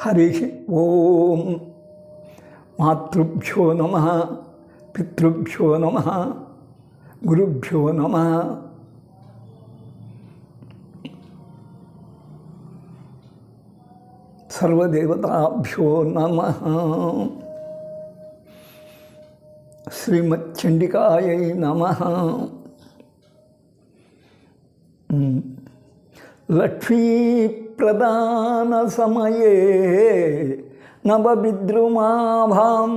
హరి ఓం మాతృభ్యో నమ పితృభ్యో నమ గురుభ్యో నమ సర్వదేవతాభ్యో నమ శ్రీమచ్చండికాయ నమ లక్ష్మీ లక్ష్మీప్రదానసమయే నవవిద్రుమాభాం.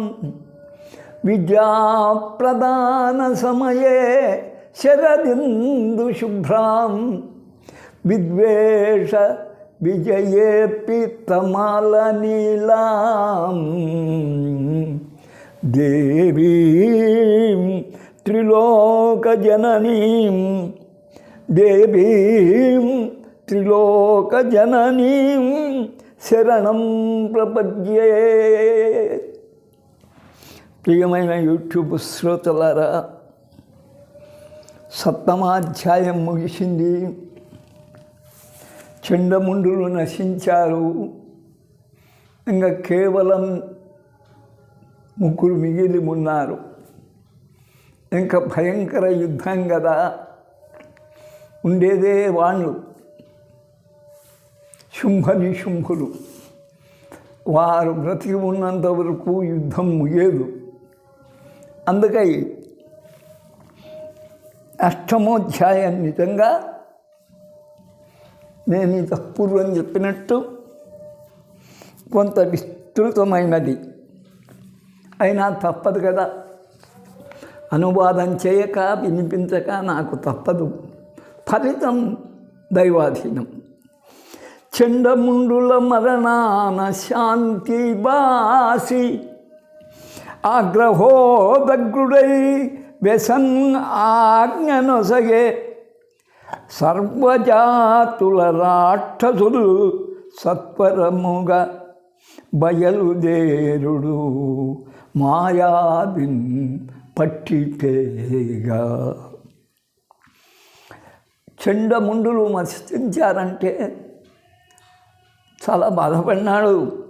విద్యాప్రదానసమయే శరదిందుశుభ్రాం విద్వేష విజయేపి తమాలనీలాం దేవీం త్రిలోకజననీం త్రిలోక జననీ శరణం ప్రపద్యే. ప్రియమైన యూట్యూబ్ శ్రోతలారా సప్తమాధ్యాయం ముగిసింది. చెండముండులు నశించారు. ఇంకా కేవలం ముగ్గురు మిగిలి ఉన్నారు. ఇంకా భయంకర యుద్ధం కదా ఉండేదే వాళ్ళు. శుంభ నిశుంభులు వారు బ్రతికి ఉన్నంత వరకు యుద్ధం ముగియదు. అందుకై అష్టమోధ్యాయం నిజంగా నేను ఇంత పూర్వం చెప్పినట్టు కొంత విస్తృతమైనది. అయినా తప్పదు కదా. అనువాదం చేయక వినిపించక నాకు తప్పదు. ఫలితం దైవాధీనం. చండముండుల మరణాన శాంతి బాసి ఆగ్రహోదగ్రుడై వ్యసన్ ఆజ్ఞనొసగే సర్వజాతుల రాక్షసులు సత్వరముగా బయలుదేరుడు మాయాబిన్ పట్టితేగా చెండముండులు మస్తించారంటే చాలా బాధపడినాడు.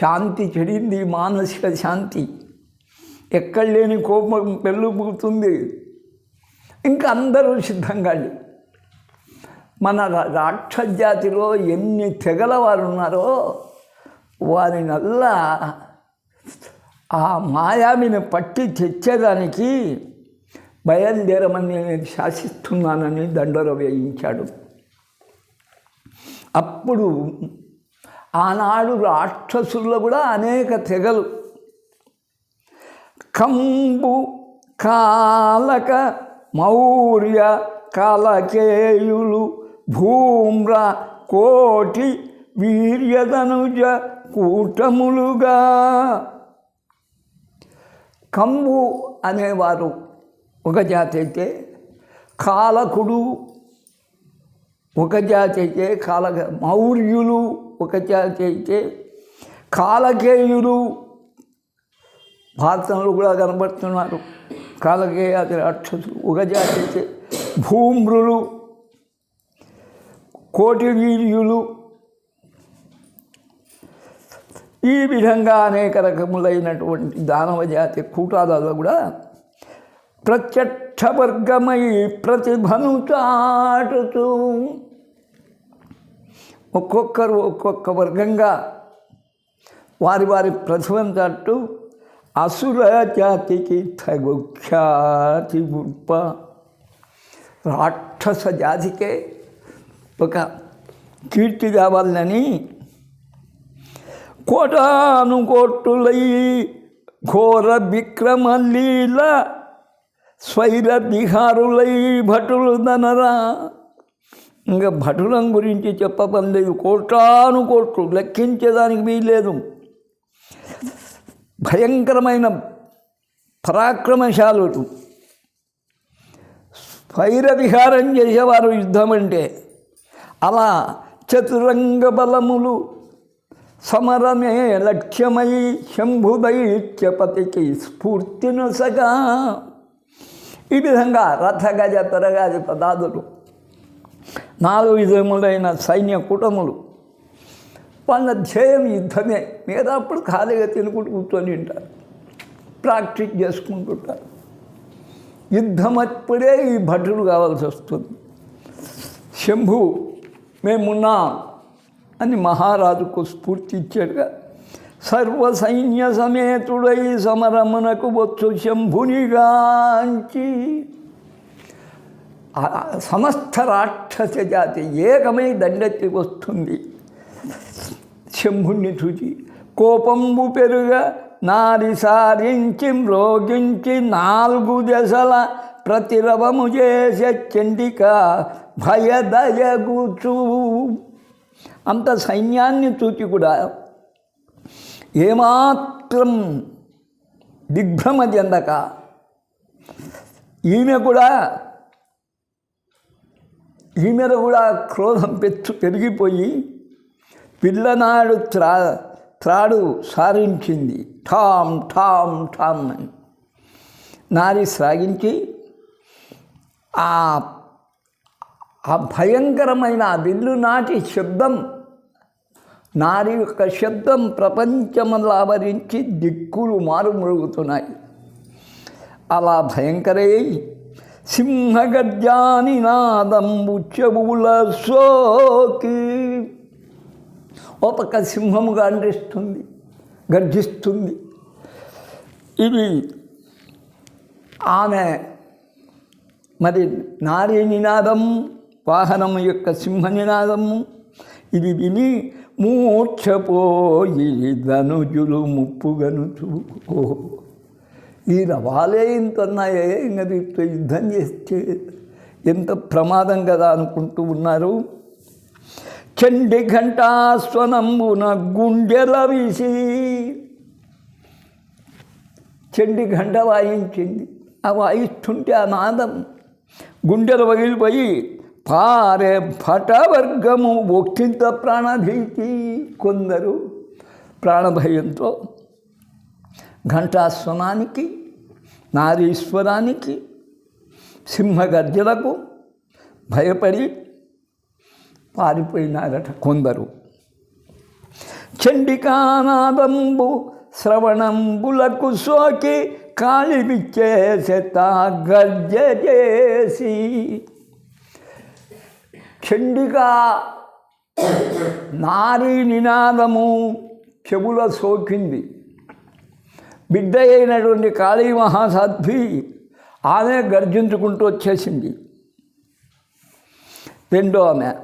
శాంతి చెడింది మానసిక శాంతి. ఎక్కడ లేని కోపం పెళ్ళుపుతుంది ఇంకా అందరూ సిద్ధంగా మన రాక్షజాతిలో జాతిలో ఎన్ని తెగల వారు ఉన్నారో వారినల్లా ఆ మాయామిని పట్టి తెచ్చేదానికి బయలుదేరమని నేను శాసిస్తున్నానని దండోర వేయించాడు. అప్పుడు ఆనాడు రాక్షసుల్లో కూడా అనేక తెగలు. కంబు కాలక మౌర్య కాలకేయులు భూమ్ర కోటి వీర్యధనుజ కూటములుగా. కంబు అనేవారు ఒక జాతి అయితే కాలకుడు ఒక జాతి అయితే కాల మౌర్యులు ఒక జాతి అయితే కాలకేయులు భారతంలో కూడా కనబడుతున్నారు. కాలకేయాది రాక్షసులు ఒక జాతి అయితే భూమ్రులు కోటివీర్యులు. ఈ విధంగా అనేక రకములైనటువంటి దానవ జాతి కూటాలలో కూడా ప్రత్యక్ష వర్గమై ప్రతిభను చాటుతూ ఒక్కొక్కరు ఒక్కొక్క వర్గంగా వారి వారి ప్రతిభను చాటు అసుర జాతికి తగు ఖ్యాతి గొప్ప రాక్షస జాతికే ఒక కీర్తి కావాలని కోటాను కోట్టులై ఘోర విక్రమలీల స్వైర బిహారులై భటులు దనరా ఇంకా భటులం గురించి చెప్పబందేది కోట్లాను కోట్లు లెక్కించేదానికి వీల్లేదు. భయంకరమైన పరాక్రమశాలు స్వైర విహారం చేసేవారు యుద్ధం అంటే అలా చతురంగ బలములు సమరమే లక్ష్యమై శంభుదైత్యపతికి స్ఫూర్తినొసగా ఈ విధంగా రథగజ పెరగాజ పదాదులు నాలుగు విధములైన సైన్య కూటములు వాళ్ళ ధ్యేయం యుద్ధమే. మిగతా అప్పుడు ఖాళీగా తినుకుంటూ కూర్చొని ఉంటారు ప్రాక్టీస్ చేసుకుంటుంటారు యుద్ధం అప్పుడే ఈ భటుడు కావాల్సి వస్తుంది. శంభు మేమున్నాం అని మహారాజుకు స్ఫూర్తి ఇచ్చాడుగా. సర్వ సైన్య సమేతుడై సమరమునకు వచ్చు శంభునిగాంచి. సమస్త రాక్షస జాతి ఏకమై దండెత్తి వస్తుంది. శంభుణ్ణి చూచి కోపంబు పెరుగ నారి సారించి మ్రోగించి నాలుగు దశల ప్రతిరవము చేసే చండిక భయదయగుచు. అంత సైన్యాన్ని చూచి కూడా ఏమాత్రం దిగ్భ్రమ చెందక ఈమె కూడా ఈమె కూడా క్రోధం పెచ్చు పెరిగిపోయి పిల్లనాడు త్రా త్రాడు సారించింది. ఠామ్ ఠామ్ ఠామ్ అని. నారి సాగించి ఆ ఆ భయంకరమైన ఆ విల్లు నాటి శబ్దం నారి యొక్క శబ్దం ప్రపంచములు ఆవరించి దిక్కులు మారుమరుగుతున్నాయి. అలా భయంకరయ్యి సింహగర్జాని నాదంబు చెవుల సోకి. ఓ పక్క సింహముగా అండిస్తుంది గర్జిస్తుంది. ఇది ఆమె మరి నారీ నినాదం వాహనం యొక్క సింహ నినాదము ఇది విని మూర్ఛపోయి ధనుజులు ముప్పుగనుచు చూపుకో ఈ రవాలే ఇంతన్నాయే ఉన్నాయే ఇంకా యుద్ధం చేస్తే ఎంత ప్రమాదం కదా అనుకుంటూ ఉన్నారు. చండి ఘంటాస్వనంబున గుండెల వీసి చండి ఘంట వాయించింది. ఆ వాయిస్తుంటే ఆ నాదం గుండెలు పగిలిపోయి పారే భటవర్గము ఒక్కింత ప్రాణభీతి కొందరు ప్రాణభయంతో ఘంటాస్వనానికి నారీశ్వరానికి సింహగర్జలకు భయపడి పారిపోయినారట కొందరు. చండికానాదంబు శ్రవణంబులకు సోకి కాళిమిచ్చేసెత గర్జ చేసి చండికా నారీ నినాదము చెవుల సోకింది. బిడ్డ అయినటువంటి కాళీ మహాసాధ్వి ఆమె గర్జించుకుంటూ వచ్చేసింది. రెండో ఆమె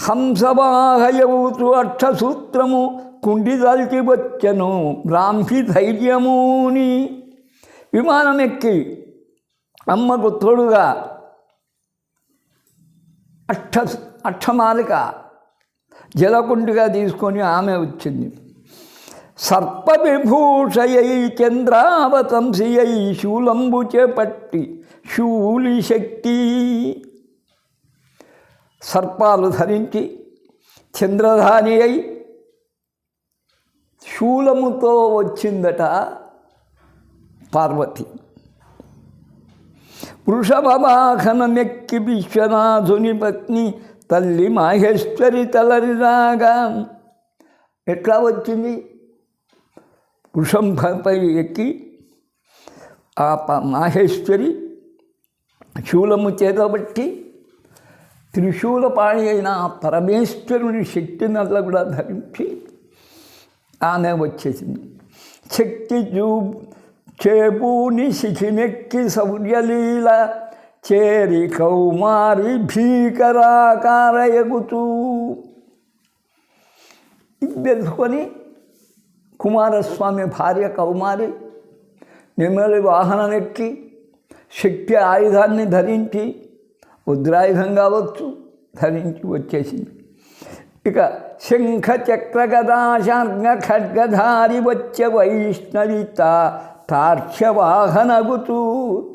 హంసవాహయవుతు అక్షసూత్రము కుండి దాల్చి వచ్చెను బ్రాహ్మి ధైర్యముని. విమానం ఎక్కి అమ్మకు తోడుగా అట్ట అట్టమాలిక జలకుండిగా తీసుకొని ఆమె వచ్చింది. సర్పవిభూషయై చంద్రావతంసియై శూలంబు చేపట్టి శూలి శక్తి. సర్పాలు ధరించి చంద్రధాని అయి శూలముతో వచ్చిందట పార్వతి. వృషభవాహనమెక్కి విశ్వనాథుని పత్ని తల్లి మాహేశ్వరి తలరిరాగా. ఎట్లా వచ్చింది? వృషంభపై ఎక్కి ఆ ప- మాహేశ్వరి శూలము చేతబట్టి త్రిశూలపాణి అయిన ఆ పరమేశ్వరుని శక్తినల్లా కూడా ధరించి ఆమె వచ్చేసింది. శక్తి చూ చేపూని శిఖిమెక్కి శౌర్యలీల చేరి కౌమారి భీకరాకారయగుతూ ఇది తెలుసుకొని కుమారస్వామి భార్య కౌమారి నెమ్మలి వాహనం ఎక్కి శక్తి ఆయుధాన్ని ధరించి ఉద్రాయుధం కావచ్చు ధరించి వచ్చేసింది ఇక శంఖ చక్ర గదాశార్గ ఖడ్గధారి వచ్చే వైష్ణవిత తార్క్షవాహనగుతూ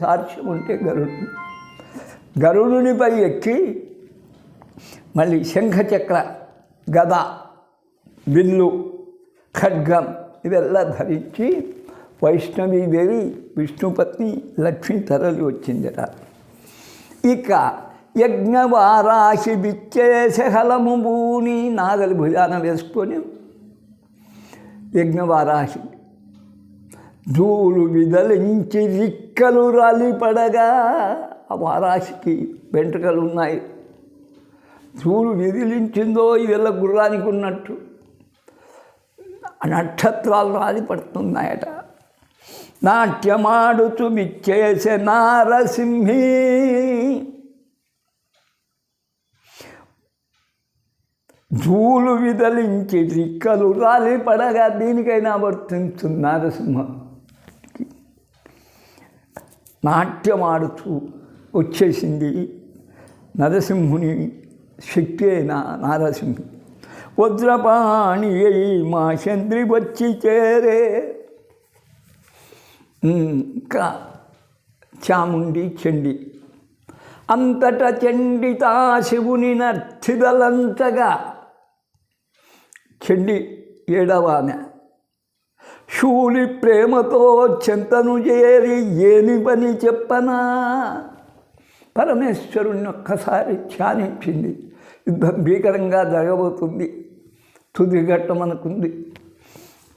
తార్క్ష్యం ఉంటే గరుడు. గరుడునిపై ఎక్కి మళ్ళీ శంఖచక్ర గద విల్లు ఖడ్గం ఇవెల్లా ధరించి వైష్ణవీదేవి విష్ణుపత్ని లక్ష్మీ తరలి వచ్చిందట. ఇక యజ్ఞవారాశి విచ్చేసహలము భూని నాగలి భుజాన వేసుకొని యజ్ఞవారాహి ధూళు విదలించి రిక్కలు రాలిపడగా ఆ వారాహికి వెంట్రుకలు ఉన్నాయి ధూళు విదిలించిందో ఇదెల్ల గుర్రానికి ఉన్నట్టు. నక్షత్రాలు రాలిపడుతున్నాయట. నాట్యమాడుతూ విచ్చేసే నారసింహి. ధూళు విదలించి రిక్కలు రాలి పడగా దీనికైనా వర్తించు నారసింహం. నాట్యమాడుతూ వచ్చేసింది నరసింహుని శక్తి అయిన నారసింహి వజ్రపాణి అయి మా చంద్రి వచ్చి చేరే. ఇంకా చాముండి చండి. అంతట చండితా శివుని నర్చిదలంతగా చండి ఏడవ శూలి ప్రేమతో చింతను చేరి ఏమి పని చెప్పనా? పరమేశ్వరుణ్ణి ఒక్కసారి ధ్యానించింది. యుద్ధం భీకరంగా జరగబోతుంది. తుది ఘట్టమనుకుంది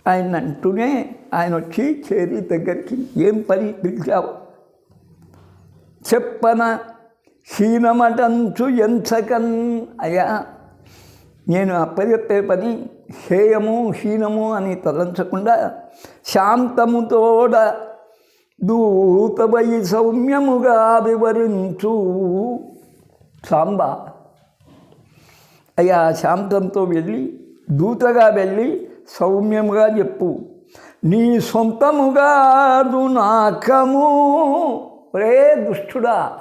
ఆయన అంటూనే ఆయన వచ్చి చేరి దగ్గరికి ఏం పని పిలిచావు? చెప్పన హీనమటంచు ఎంచకన్. అయ్యా నేను అప్పచెప్పే పని హేయము హీనము అని తలంచకుండా శాంతముతోడ దూతమై సౌమ్యముగా వివరించు. సాంబ అయ్యా శాంతంతో వెళ్ళి దూతగా వెళ్ళి సౌమ్యముగా చెప్పు. నీ సొంతముగా నాకము రే దుష్టుడా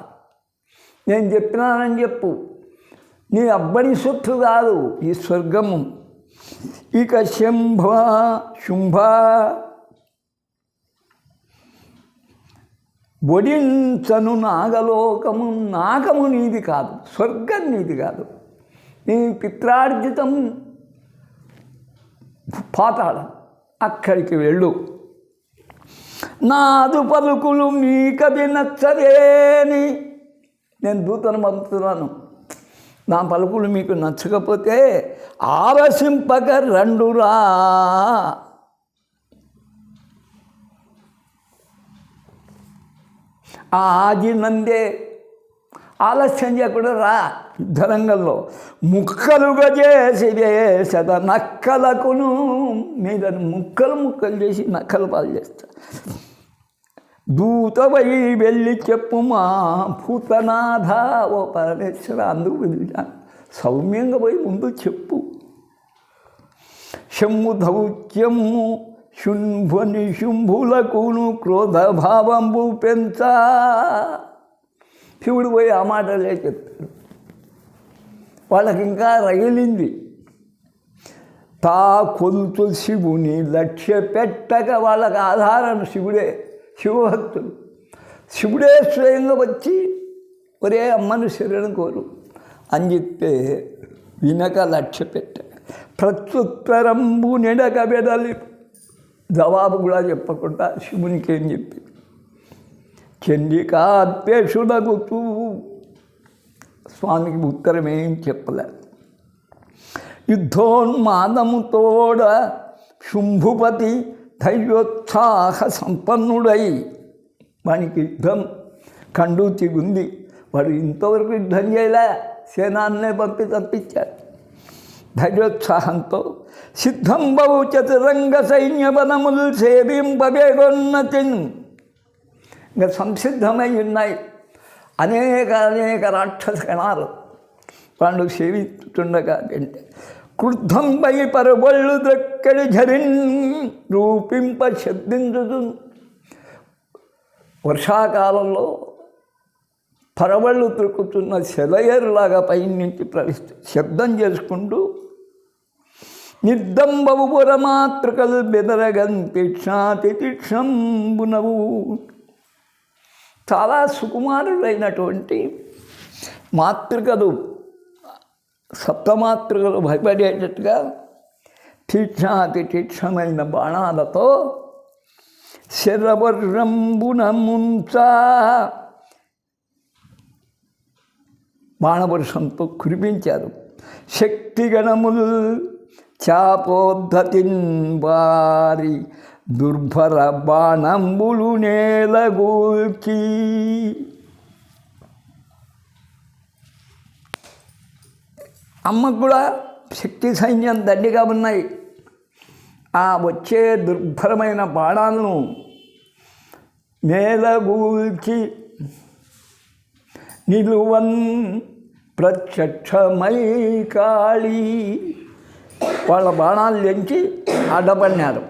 నేను చెప్పినానని చెప్పు. నీ అబ్బని సొత్తు కాదు ఈ స్వర్గము. ఇక శంభ శుంభ. బొడించను నాగలోకము నాగము నీది కాదు స్వర్గం నీది కాదు. నీ పిత్రార్జితం పాతాళం అక్కడికి వెళ్ళు. నాదు పలుకులు మీకది నచ్చదేని నేను దూతను పంపుతున్నాను. నా పలుకులు మీకు నచ్చకపోతే ఆలసింపక రండురా ఆది నందే ఆలస్యం చేయకుండా రా యుద్ధరంగంలో. ముక్కలుగా చేసి వేసద నక్కలకును మీద ముక్కలు ముక్కలు చేసి నక్కలు పాలు చేస్తా. దూతవై వెళ్ళి చెప్పు మా భూతనాథ ఓ పరమేశ్వర అందుకు వెళ్ళాను. సౌమ్యంగా పోయి ముందు చెప్పు. శంభు దౌత్యము శుంభుని శుంభులకును క్రోధభావంబు పెంచా. శివుడు పోయి ఆ మాటలే చెప్తాడు వాళ్ళకి ఇంకా రగిలింది తా కొలుతు శివుని లక్ష్య పెట్టక వాళ్ళకి ఆధారం శివుడే. శివభక్తులు శివుడే స్వయంగా వచ్చి ఒరే అమ్మను శరణం కోరు అని చెప్తే వినక లక్ష్య పెట్ట. ప్రత్యుత్తరంబు నెడక బెడలి జవాబు కూడా చెప్పకుండా శివునికి ఏం చెప్పి. చండికాద్వేషుడగుతూ స్వామికి ఉత్తరం ఏం చెప్పలే. యుద్ధోన్మాదముతోడ శుంభుపతి దైవోత్సాహ సంపన్నుడై వానికి యుద్ధం కండూచి ఉంది వాడు ఇంతవరకు యుద్ధం చేయలే. సేనాన్నే పంపి తప్పించారు ధైర్యోత్సాహంతో సిద్ధం బహు చతురంగ సైన్యబలములు సేవింపబేగొన్నతిన్. ఇంకా సంసిద్ధమై ఉన్నాయి. అనేక అనేక రాక్షస గణాలు. వాళ్ళు సేవిస్తుండగా అంటే క్రుద్ధంపై పరబళ్ళు దక్కడి ఝరిన్ రూపింప శబ్దించు వర్షాకాలంలో పరవళ్ళు త్రుక్కుతున్న సెలయరులాగా పైనుంచి ప్రవేశ శబ్దం చేసుకుంటూ నిద్దంబవు పురమాతృకలు బెదరగన్ తీక్షాతి తీక్షంబునవు. చాలా సుకుమారులైనటువంటి మాతృకలు సప్తమాతృకలు భయపడేటట్టుగా తీక్షణాతి తీక్షణమైన బాణాలతో శరవర్షంబునముంచ బాణవర్షంతో కురిపించారు. శక్తిగణములు చాపోద్ధతిన్ వారి దుర్భర బాణంబులు నేలగూల్చి అమ్మకు కూడా శక్తి సైన్యం దండిగా ఉన్నాయి. ఆ వచ్చే దుర్భరమైన బాణాలను మేలగూల్చి నిలువన్ ప్రత్యక్షమై కాళీ వాళ్ళ బాణాలు ఎంచి అడ్డపడినారు.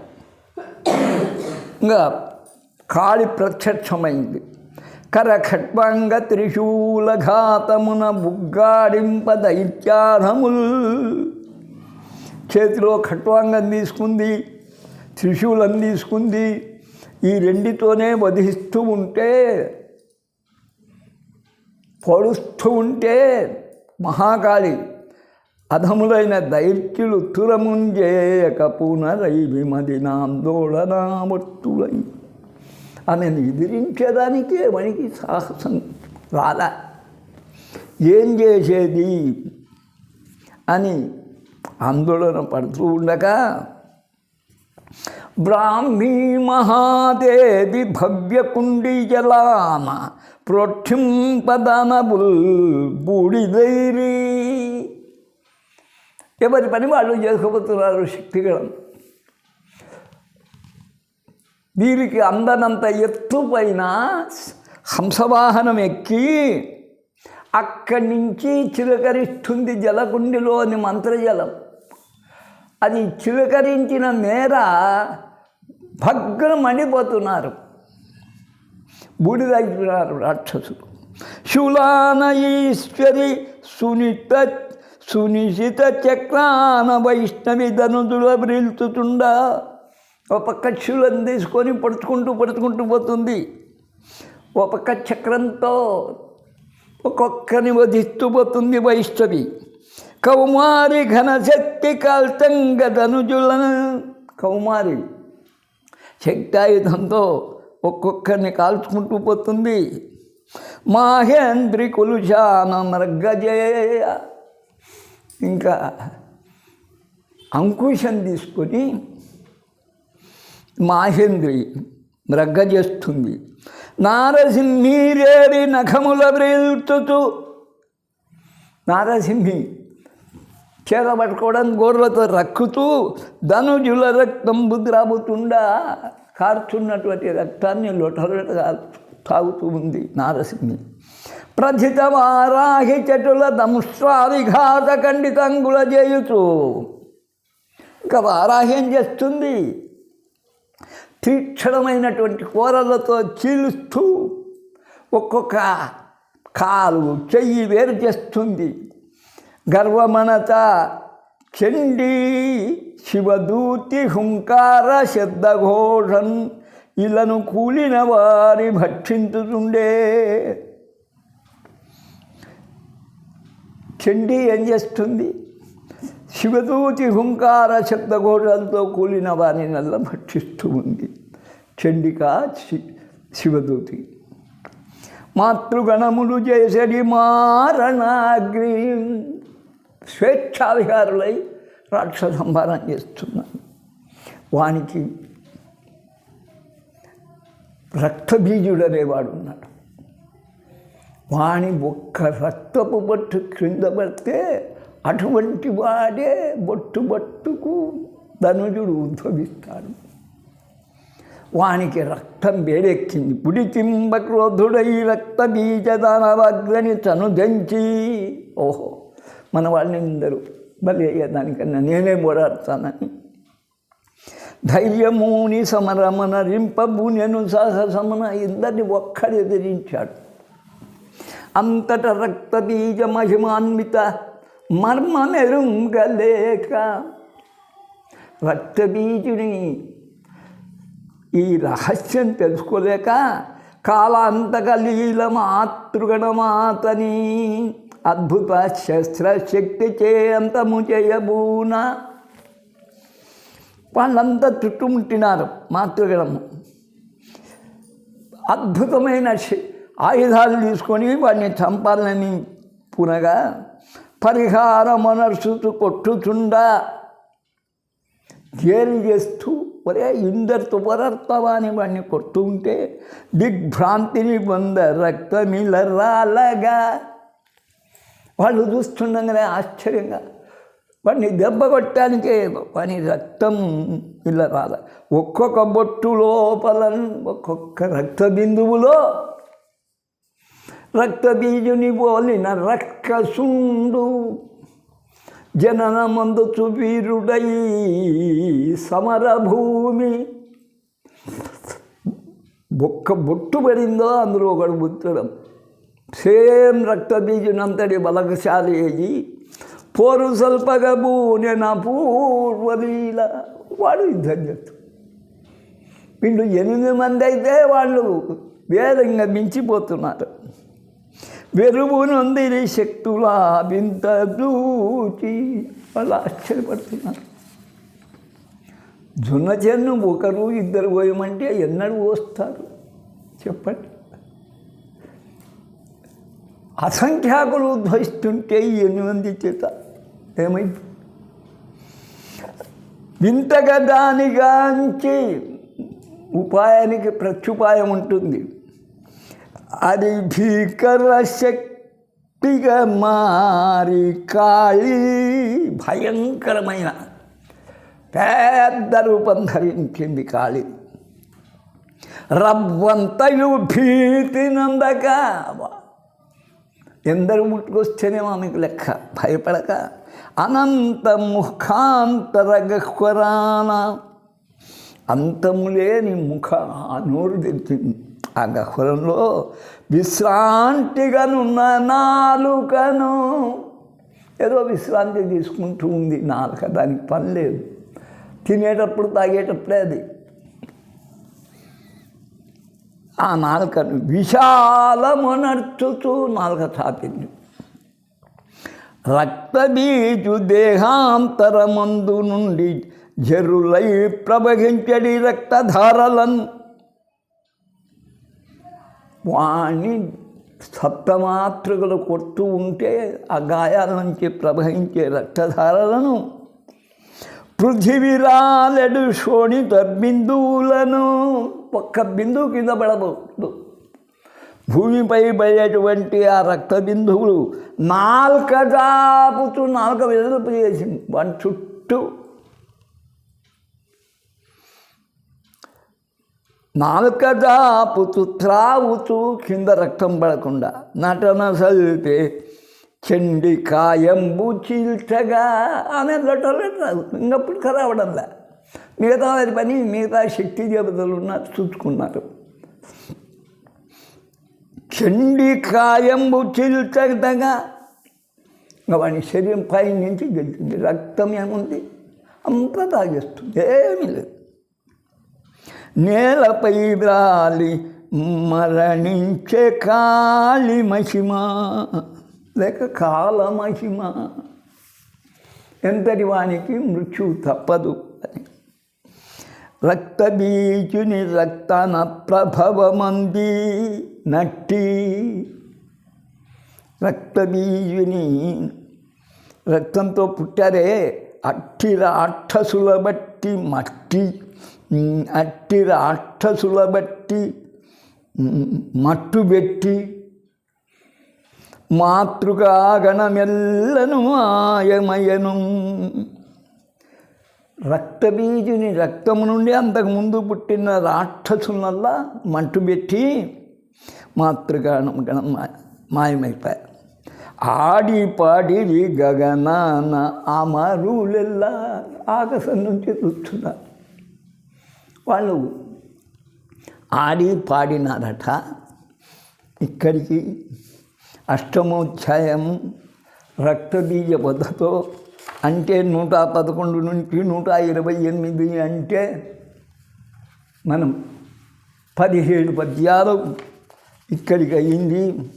ఇంకా కాళి ప్రత్యక్షమైంది. కరకట్వాంగ త్రిశూలఘాతమున బుగ్గాడింప దైత్యాధముల్ చేతిలో ఖట్వాంగం తీసుకుంది త్రిశూలం తీసుకుంది. ఈ రెండితోనే వధిస్తూ ఉంటే పొడుస్తూ ఉంటే మహాకాళి. అధములైన దైత్యులు తురముంజేయక పునరై నాందోళనామర్తులై ఆమెను ఎదిరించేదానికే మనకి సాహసం రాలా. ఏం చేసేది? అని ఆందోళన పడుతూ ఉండగా బ్రాహ్మీ మహాదేవి భవ్యకుండి జలాన ప్రోక్షింపదనబుల్ బూడిదైరీ. ఎవరి పని వాళ్ళు చేసుకోబోతున్నారు శక్తిగలం దీనికి అందనంత ఎత్తు పైన హంసవాహనం ఎక్కి అక్కడి నుంచి చిలకరిస్తుంది జలకుండిలోని మంత్రజలం. అది చిలకరించిన మేర భగ్రమణిపోతున్నారు బూడిదైతున్నారు రాక్షసులు. శూలాన ఈశ్వరి సునిత సునిశిత చక్రాన వైష్ణవి ధనుదుల బ్రిల్చుతుండా ఒక పక్క శూలం తీసుకొని పడుచుకుంటూ పడుచుకుంటూ పోతుంది. ఒక పక్క చక్రంతో ఒక్కొక్కరిని వధిస్తూ పోతుంది వైష్ణవి. కౌమారి ఘనశక్తి కాల్తంగ ధనుజులను కౌమారి శక్తాయుధంతో ఒక్కొక్కరిని కాల్చుకుంటూ పోతుంది. మాహేంద్రి కులుషాన మృగజేయ ఇంకా అంకుశం తీసుకొని మాహేంద్రి మృగ్గ చేస్తుంది నారసింహీరేరి నఖముల బ్రేల్చుతూ నారసింహి చేత పట్టుకోవడం గోర్లతో రక్కుతూ ధనుజుల రక్తం బుద్రాబుతుండా కార్చున్నటువంటి రక్తాన్ని లొటలొటగా తాగుతూ ఉంది నారసింహి. ప్రథిత వారాహి చటుల దంశ్రాదిఘాత ఖండితంగుల చేయుచు ఇంకా వారాహి ఏం చేస్తుంది? తీక్షణమైనటువంటి కూరలతో చీలుస్తూ ఒక్కొక్క కాలు చెయ్యి వేరు చేస్తుంది. గర్వమనత చండీ శివదూతి హుంకార శబ్దఘోషన్ ఇలను కూలిన వారి భక్షించుతుండే. చండీ ఏం చేస్తుంది? శివదూతి హుంకార శబ్దఘోషాలతో కూలిన వారిని నల్ల భక్షిస్తూ ఉంది. చండికా శివదూతి. మాతృగణములు చేసరి మారణాగ్ని స్వేచ్ఛావిహారులై రాక్షస చేస్తున్నాను చేస్తున్నారు. వానికి రక్తబీజుడు అనేవాడు ఉన్నాడు. వాణి ఒక్క రక్తపు బట్టు క్రింద పడితే అటువంటి వాడే బొట్టు బొట్టుకు ధనుజుడు ఉద్భవిస్తాడు. వానికి రక్తం వేడెక్కింది. పుడితింబ క్రోధుడై రక్త బీజదానవగ్రని తనుదంచి ఓహో మన వాళ్ళని అందరూ బలి అయ్యేదానికన్నా నేనే పోరాడతానని ధైర్యముని సమరమన రింపబూనెను సాహసమున ఇద్దరిని ఒక్కడెదిరించాడు. అంతట రక్త బీజ మహిమాన్విత మర్మమెరుంగలేక రక్తబీజుని ఈ రహస్యం తెలుసుకోలేక కాలాంతకలీల మాతృగణమాతని అద్భుత శస్త్రశక్తి చేయంతము చేయబూన వాళ్ళంతా చుట్టుముట్టినారు మాతృగణము అద్భుతమైన ఆయుధాలు తీసుకొని వాడిని చంపాలని పునగా పరిహారమనర్సుతూ కొట్టుచుండా. గేలి చేస్తూ ఒరే ఇందరితో వరర్తవాని వాడిని కొట్టుంటే దిగ్భ్రాంతిని పొంద రక్తమిల రాలగా వాళ్ళు చూస్తుండగానే ఆశ్చర్యంగా వాడిని దెబ్బ కొట్టడానికే వాని రక్తం ఇలా రాల ఒక్కొక్క బొట్టు లోపల ఒక్కొక్క రక్త బిందువులో రక్తబీజుని పోలిన రక్కసుండు జననమందు చువీరుడై సమరభూమి. బొక్క బొట్టు పడిందో అందులో ఒకడు పుట్టడం. సేమ్ రక్తబీజునంతటి బలకశాలి అయ్యి పోరు స్వల్పగా నా పూర్వలీల వాడు యుద్ధం చేస్తాడు. వీళ్ళు ఎనిమిది మంది అయితే వాళ్ళు వేదంగా మించిపోతున్నారు. వెరువునందిని శక్తుల వింత దూచి వాళ్ళు ఆశ్చర్యపడుతున్నారు. జొన్న చెన్ను ఒకరు ఇద్దరు పోయమంటే ఎన్నడూ వస్తారు. చెప్పండి. అసంఖ్యాకులు ఉద్భవిస్తుంటే ఎన్నిమంది ఎనిమిది చేత ఏమై వింతగా దానిగాంచి ఉపాయానికి ప్రత్యుపాయం ఉంటుంది. అది భీకర శక్తిగా మారి కాళీ. భయంకరమైన పెద్ద రూపం ధరించింది కాళి. రవ్వంతయు భీతి నందక. ఎందరు ముట్టుకొస్తేనేమో ఆమెకు లెక్క. భయపడక. అనంత ముఖాంతర అంతము లేని ముఖ నోరు తెచ్చింది ఆ గహ్వరంలో విశ్రాంతిగానున్న నాలుకను. ఏదో విశ్రాంతి తీసుకుంటూ ఉంది నాలుక దానికి పని లేదు. తినేటప్పుడు తాగేటప్పుడే అది. ఆ నాలుకను విశాలమునర్చుతూ నాలుక చాపింది రక్తబీజు దేహాంతరమందు నుండి జరులై ప్రవహించడి రక్తధారలను వాణి సప్తమాతృకలు కొడుతూ ఉంటే ఆ గాయాల నుంచి ప్రవహించే రక్తధారలను పృథివీరాలెడు శోణిత బిందువులను ఒక్క బిందువు కింద పడబోదు భూమిపై పడేటువంటి ఆ రక్త బిందువులు నాలుక జాపుతూ నాలుక వెలుపు చేసింది. వాటి చుట్టూ నాలుక జాపుతూ త్రావుతూ కింద రక్తం పడకుండా నటన చదివితే చెండి కాయంబు చీల్చగా ఆమె లొట్టలు ఇంకప్పుడు ఖరావడంలే మిగతా వారి పని మిగతా శక్తి దేవతలు ఉన్న చూసుకున్నారు. చెండి కాయంబు చీల్చగా ఇంకా వాడి శరీరం పై నుంచి గెలిచింది. రక్తం ఏముంది? అంతా తాగేస్తుంది. ఏమీ లేదు. నేలపై రాలి మరణించే కాళి మహిమ లేక కాల మహిమ. ఎంతటి వానికి మృత్యువు తప్పదు అని. రక్తబీజుని రక్తన ప్రభవమంది నట్టి. రక్తబీజుని రక్తంతో పుట్టారే అట్టిర అట్టసుల బట్టి మట్టి. అట్టి రాక్షసుల బట్టి మట్టు పెట్టి మాతృకాగణమెల్లను ఆయమయను రక్తబీజుని రక్తము నుండి అంతకుముందు పుట్టిన రాక్షసులల్లా మంటు పెట్టి మాతృగాణం గణం మాయమైపోయారు. ఆడి పాడి గగనాన అమరులెల్లా ఆకాశం నుంచి చూస్తున్నారు. వాళ్ళు ఆడి పాడినారట. ఇక్కడికి అష్టమోధ్యాయము రక్తబీజ పద్ధతో అంటే నూట పదకొండు నుంచి నూట ఇరవై ఎనిమిది అంటే మనం పదిహేడు పద్యాలు ఇక్కడికి అయింది.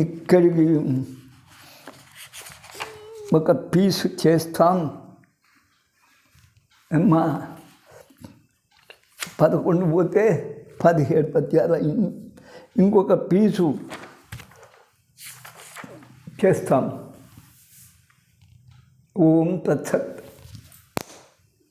ఇక్కడికి ఒక పీసు చేస్తాం. అమ్మా పదకొండు పోతే పదిహేడు పద్యాలు ఇంకొక పీసు చేస్తాం. ఓం తత్సత్.